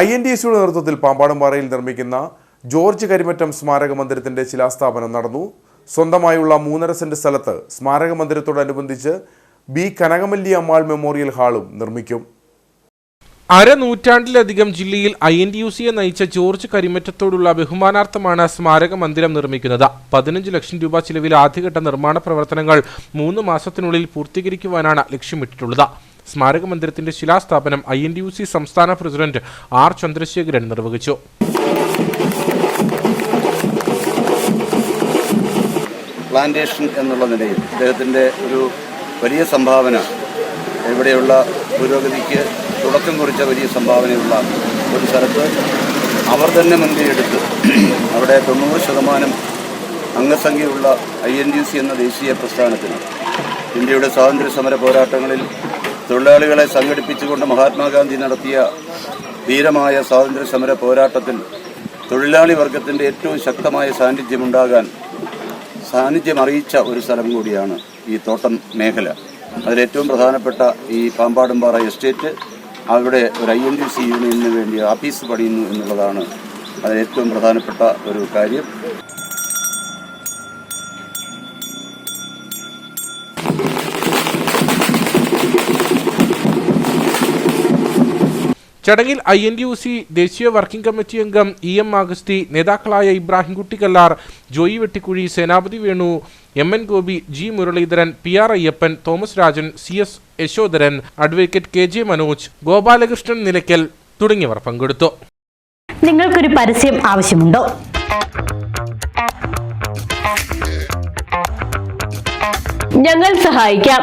I N D എസിയുടെ നേതൃത്വത്തിൽ പാമ്പാടുംപാറയിൽ നിർമ്മിക്കുന്ന George Karimattam സ്മാരക മന്ദിരത്തിന്റെ ശിലാസ്ഥാപനം നടന്നു. സ്വന്തമായുള്ള മൂന്നര സെന്റ് സ്ഥലത്ത് സ്മാരക മന്ദിരത്തോടനുബന്ധിച്ച് ബി. കനകമല്ലി അമ്മാൾ മെമ്മോറിയൽ ഹാളും നിർമ്മിക്കും. അരനൂറ്റാണ്ടിലധികം ജില്ലയിൽ ഐ എൻ ഡി യു സിയെ നയിച്ച ജോർജ് കരിമറ്റത്തോടുള്ള ബഹുമാനാർത്ഥമാണ് സ്മാരക മന്ദിരം നിർമ്മിക്കുന്നത്. പതിനഞ്ച് ലക്ഷം രൂപ ചിലവിൽ ആദ്യഘട്ട നിർമ്മാണ പ്രവർത്തനങ്ങൾ മൂന്ന് മാസത്തിനുള്ളിൽ പൂർത്തീകരിക്കുവാനാണ് ലക്ഷ്യമിട്ടിട്ടുള്ളത്. സ്മാരക മന്ദിരത്തിന്റെ ശിലാസ്ഥാപനം I N D U C സംസ്ഥാന പ്രസിഡന്റ് ആർ ചന്ദ്രശേഖരൻ നിർവഹിച്ചു. പ്ലാന്റേഷൻ എന്നുള്ള നിലയിൽ അദ്ദേഹത്തിന്റെ ഒരു വലിയ സംഭാവന ഇവിടെയുള്ള പുരോഗതിക്ക് തുടക്കം കുറിച്ച വലിയ സംഭാവനയുള്ള ഒരു സ്ഥലത്ത് അവർ തന്നെ മുൻകൈയെടുത്ത് അവിടെ തൊണ്ണൂറ് ശതമാനം അംഗസംഖ്യയുള്ള ഐ എൻ ഡി സി എന്ന ദേശീയ പ്രസ്ഥാനത്തിന് ഇന്ത്യയുടെ സ്വാതന്ത്ര്യ സമര പോരാട്ടങ്ങളിൽ തൊഴിലാളികളെ സംഘടിപ്പിച്ചുകൊണ്ട് മഹാത്മാഗാന്ധി നടത്തിയ ധീരമായ സ്വാതന്ത്ര്യ സമര പോരാട്ടത്തിൽ തൊഴിലാളി വർഗത്തിന്റെ ഏറ്റവും ശക്തമായ സാന്നിധ്യമുണ്ടാകാൻ സാന്നിധ്യം അറിയിച്ച ഒരു സ്ഥലം കൂടിയാണ് ഈ തോട്ടം മേഖല. അതിലേറ്റവും പ്രധാനപ്പെട്ട ഈ പാമ്പാടുംപാറ എസ്റ്റേറ്റ് അവിടെ ഒരു ഐ എൻ ഡി സി യൂണിയനു വേണ്ടി ആഫീസ് പണിയുന്നു എന്നുള്ളതാണ് അതിലേറ്റവും പ്രധാനപ്പെട്ട ഒരു കാര്യം. ചടങ്ങിൽ ഐ എൻ യു സി ദേശീയ വർക്കിംഗ് കമ്മിറ്റി അംഗം ഇ എം ആഗസ്തി നേതാക്കളായ Ibrahimkutty Kallar Joy Vettikuzhi Senapathi Venu M N Gopi G Muraleedharan P R Ayyappan Thomas Rajan C S Yashodharan advocate K J Manoj Gopalakrishnan Nilakkal തുടങ്ങിയവർ പങ്കെടുത്തു. നിങ്ങൾക്കൊരു പരസ്യം ആവശ്യമുണ്ടോ? ഞങ്ങൾ സഹായിക്കാം.